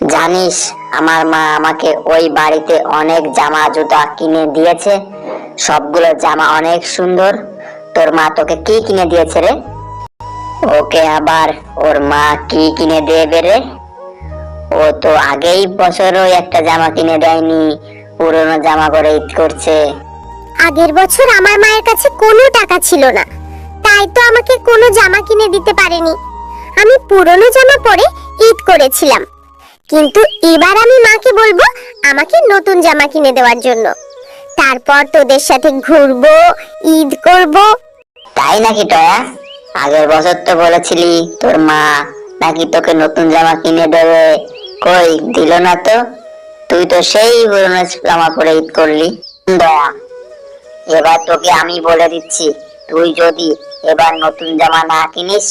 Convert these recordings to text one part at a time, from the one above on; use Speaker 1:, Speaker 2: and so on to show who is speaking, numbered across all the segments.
Speaker 1: জানিস, আমার মা আমাকে ওই বাড়িতে অনেক জামা জুতা কিনে দিয়েছে। সবগুলো জামা অনেক সুন্দর। তোর মা তোকে কি কিনে দিয়েছে রে? ওকে আবার ওর মা কি কিনে দেবে রে? ও তো আগেই বছরও একটা জামা কিনে দেয়নি, পুরনো জামা করে ঈদ করছে।
Speaker 2: আগের বছর আমার মায়ের কাছে কোনো টাকা ছিল না। তাই তো আমাকে কোনো জামা কিনে দিতে পারেনি। আমি পুরনো জামা পরে ঈদ করেছিলাম। কিন্তু এবার আমি মাকে বলব আমাকে নতুন জামা কিনে দেওয়ার জন্য। তারপর তোদের সাথে ঘুরবো, ঈদ করব।
Speaker 1: তাই নাকি টয়া? আগের বছর তো বলেছিলি তোর মা নাকি তোকে নতুন জামা কিনে দেবে। কই, দিল না তো? তুই তো সেই পুরনো জামা পরে ঈদ করলি। দয়া এবার তোকে আমি বলে দিচ্ছি, তুই যদি এবার নতুন জামা না কিনিস,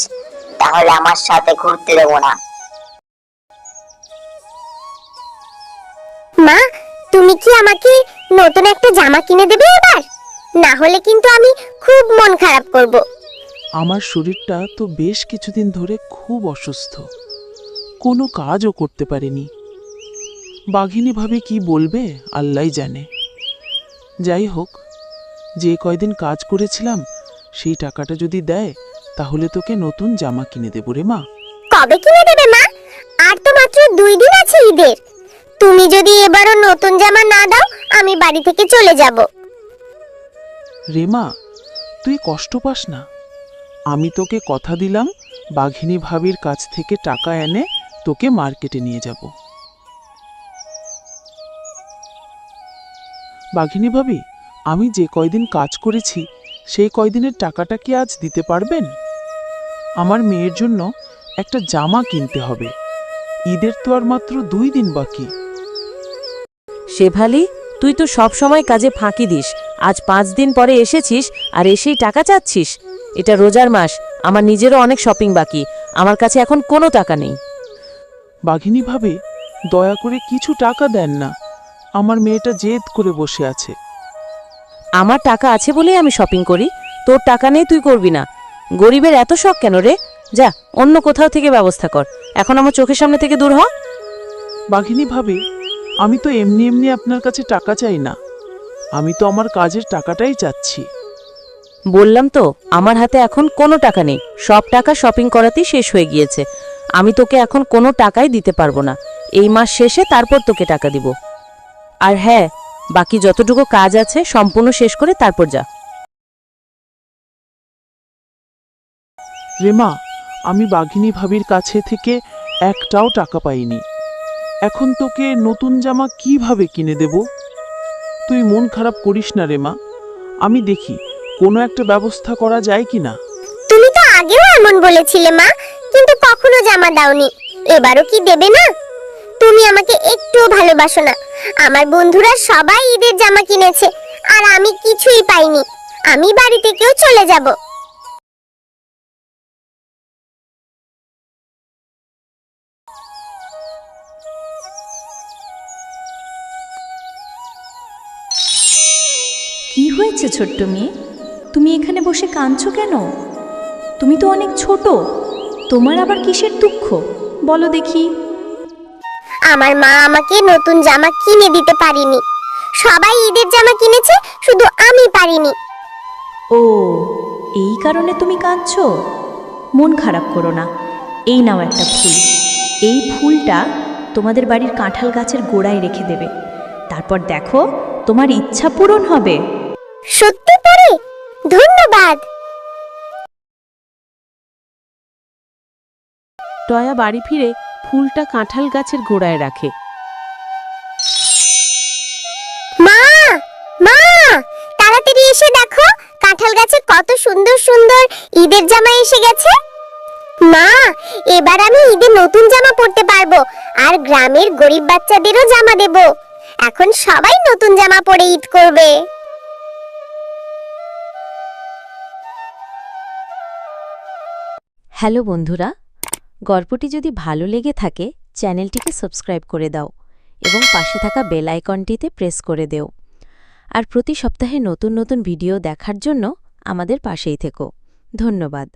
Speaker 1: তাহলে আমার সাথে ঘুরতে দেবো না।
Speaker 2: মা তুমি কি আমাকে নতুন একটা জামা কিনে দেবে এবার? না হলে কিন্তু আমি খুব মন খারাপ করব।
Speaker 3: আমার শরীরটা তো বেশ কিছুদিন ধরে খুব অসুস্থ। কোনো কাজও করতে পারিনি। বাঘিনী ভাবে কি বলবে আল্লাহ জানে। যাই হোক যে কয়দিন কাজ করেছিলাম সেই টাকাটা যদি দেয় তাহলে তোকে নতুন জামা কিনে দেবো রে মা।
Speaker 2: কবে কিনে দেবে মা? আর তো মাত্র দুই দিন আছে ঈদের। তুমি যদি এবারও নতুন জামা না দাও, আমি বাড়ি থেকে চলে যাব।
Speaker 3: রেমা, তুই কষ্ট পাস না। আমি তোকে কথা দিলাম, বাঘিনী ভাবির কাছ থেকে টাকা এনে তোকে মার্কেটে নিয়ে যাব। বাঘিনী ভাবি, আমি যে কয়দিন কাজ করেছি, সেই কয়দিনের টাকাটা কি আজ দিতে পারবেন? আমার মেয়ের জন্য একটা জামা কিনতে হবে। ঈদের তো আর মাত্র দুই দিন বাকি।
Speaker 4: শেফালি তুই তো সব সময় কাজে ফাঁকি দিস। আজ পাঁচ দিন পরে এসেছিস আর এসেই টাকা চাচ্ছিস। এটা রোজার মাস আমার নিজেরও অনেক শপিং বাকি আমার কাছে এখন কোনো টাকা নেই।
Speaker 3: বাঘিনী ভাবে দয়া করে কিছু টাকা দেন না। আমার মেয়েটা জেদ করে বসে আছে।
Speaker 4: আমার টাকা আছে বলেই আমি শপিং করি তোর টাকা নেই তুই করবি না। গরিবের এত শখ কেন রে? যা অন্য কোথাও থেকে ব্যবস্থা কর। এখন আমার চোখের সামনে থেকে দূর হ।
Speaker 3: বাঘিনী ভাবে আমি তো এমনি এমনি আপনার কাছে টাকা চাই না। আমি তো আমার কাজের টাকাটাই চাচ্ছি।
Speaker 4: বললাম তো আমার হাতে এখন কোনো টাকা নেই। সব টাকা শপিং করাতেই শেষ হয়ে গিয়েছে। আমি তোকে এখন কোনো টাকাই দিতে পারব না। এই মাস শেষে তারপর তোকে টাকা দিব। আর হ্যাঁ বাকি যতটুকু কাজ আছে সম্পূর্ণ শেষ করে তারপর যা।
Speaker 3: রেমা আমি বাঘিনী ভাবির কাছে থেকে একটাও টাকা পাইনি। এখন তোকে নতুন জামা কীভাবে কিনে দেব? তুই মন খারাপ করিস না রেমা আমি দেখি, কোনো একটা ব্যবস্থা করা যায় কি না?
Speaker 2: তুমি তো আগেও এমন বলেছিলে মা, কিন্তু কখনো জামা দাওনি। এবারও কি দেবে না? তুমি আমাকে একটুও ভালোবাসো না। আমার বন্ধুরা সবাই ঈদের জামা কিনেছে, আর আমি কিছুই পাইনি। আমি বাড়ি থেকেও চলে যাব।
Speaker 5: হয়েছে ছোট্ট মেয়ে? তুমি এখানে বসে কাঁদছো কেন? তুমি তো অনেক ছোট। তোমার আবার কিসের দুঃখ? বলো দেখি।
Speaker 2: আমার মা আমাকে নতুন জামা কিনে দিতে পারিনি। সবাই ঈদের জামা কিনেছে শুধু আমি পারিনি।
Speaker 5: ও এই কারণে তুমি কাঁদছো? মন খারাপ করো না। এই নাও একটা ফুল। এই ফুলটা তোমাদের বাড়ির কাঁঠাল গাছের গোড়ায় রেখে দেবে। তারপর দেখো তোমার ইচ্ছা পূরণ হবে।
Speaker 2: সত্যি পরে ধন্যবাদ।
Speaker 4: টয়া বাড়ি ফিরে ফুলটা কাঁঠাল গাছের গোড়ায় রাখে।
Speaker 2: মা! মা! তাড়াতাড়ি এসে দেখো কাঁঠাল গাছে কত সুন্দর সুন্দর ঈদের জামা এসে গেছে। মা এবার আমি ঈদে নতুন জামা পরতে পারব আর গ্রামের গরিব বাচ্চাদেরও জামা দেব। এখন সবাই নতুন জামা পরে ঈদ করবে।
Speaker 6: হ্যালো বন্ধুরা, গল্পটি যদি ভালো লেগে থাকে, চ্যানেলটিকে সাবস্ক্রাইব করে দাও এবং পাশে থাকা বেল আইকনটিতে প্রেস করে দেও। আর প্রতি সপ্তাহে নতুন নতুন ভিডিও দেখার জন্য আমাদের পাশেই থেকো। ধন্যবাদ।